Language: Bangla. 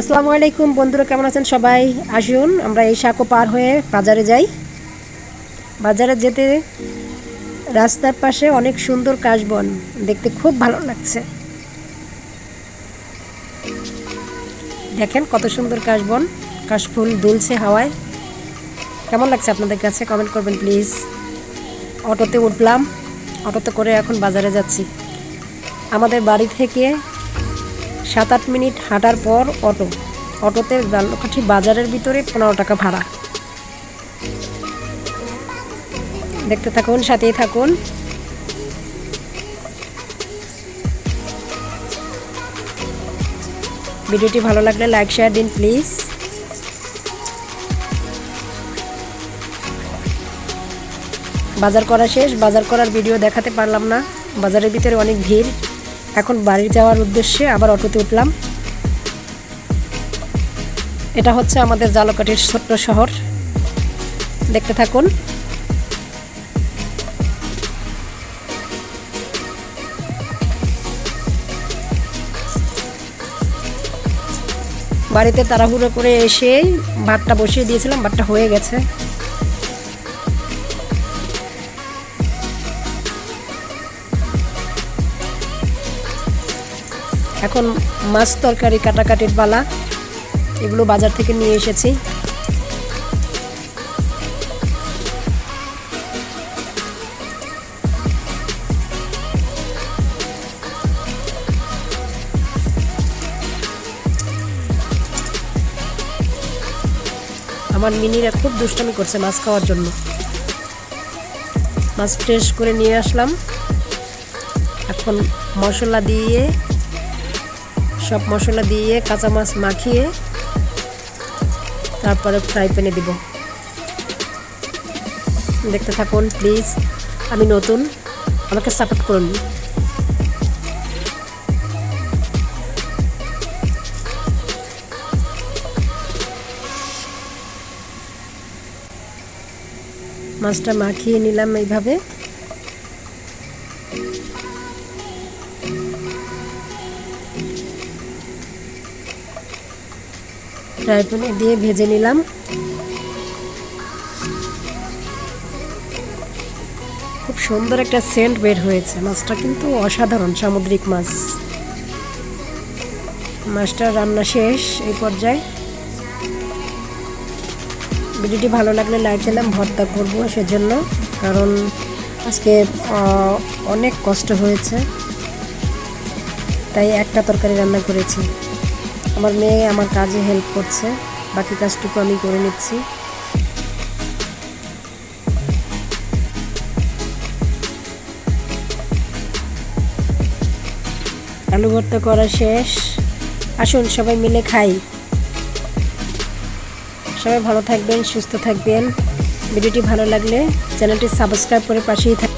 আসসালামু আলাইকুম, বন্ধুরা কেমন আছেন সবাই? আসুন, আমরা এই সাঁকো পার হয়ে বাজারে যাই। বাজারে যেতে রাস্তার পাশে অনেক সুন্দর কাশবন, দেখতে খুব ভালো লাগছে। দেখেন কত সুন্দর কাশবন, কাশফুল দুলছে হাওয়ায়। কেমন লাগছে আপনাদের কাছে? কমেন্ট করবেন প্লিজ। অটোতে উঠলাম, অটোতে করে এখন বাজারে যাচ্ছি। আমাদের বাড়ি থেকে সাত আট মিনিট হাঁটার পর অটো। অটোতে গাল্লকাঠি বাজারের ভিতরে পনেরো টাকা ভাড়া। দেখতে থাকুন, সাথেই থাকুন। ভিডিওটি ভালো লাগলে লাইক, শেয়ার দিন, প্লিজ। বাজার করা শেষ, বাজার করার ভিডিও দেখাতে পারলাম না। বাজারের ভিতরে অনেক ভিড়। এখন বাড়ি যাওয়ার উদ্দেশ্যে আবার অটোতে উঠলাম। এটা হচ্ছে আমাদের জালকাঠির ছোট্ট শহর। দেখতে থাকুন। বাড়িতে তাড়াহুড়ো করে এসে ভাতটা বসিয়ে দিয়েছিলাম, ভাতটা হয়ে গেছে। এখন মাছ তরকারি, কাটাকাটির পালা, এগুলো বাজার থেকে নিয়ে এসেছি। আমার মিনিরা খুব দুষ্টামি করছে মাছ খাওয়ার জন্য। মাছ ফ্রেশ করে নিয়ে আসলাম। এখন মশলা দিয়ে সব মশলা দিয়ে কাঁচা মাছ মাখিয়ে তারপরে ফ্রাই প্যানে দিব। দেখতে থাকুন প্লিজ আমি নতুন, আমাকে সাপোর্ট করুন। মাছটা মাখিয়ে নিলাম এইভাবে। ফ্রাই প্যানে দিয়ে ভেজে নিলাম। খুব সুন্দর একটা সেন্ট বের হয়েছে। মাছটা কিন্তু অসাধারণ, সামুদ্রিক মাছ। মাছটা রান্না শেষ, এই পর্যায়ে। ভিডিওটি ভালো লাগলে লাইক দিলাম ভর্তা করব সেজন্য, কারণ আজকে অনেক কষ্ট হয়েছে। তাই একটা তরকারি রান্না করেছি। আমার মেয়ে আমার কাজে হেল্প করছে। বাকি কাজটুকু আমি করে নিচ্ছি। আলু ভর্তা করা শেষ। আসুন, সবাই মিলে খাই। সবাই ভালো থাকবেন, সুস্থ থাকবেন। ভিডিওটি ভালো লাগলে চ্যানেলটি সাবস্ক্রাইব করে পাশেই থাক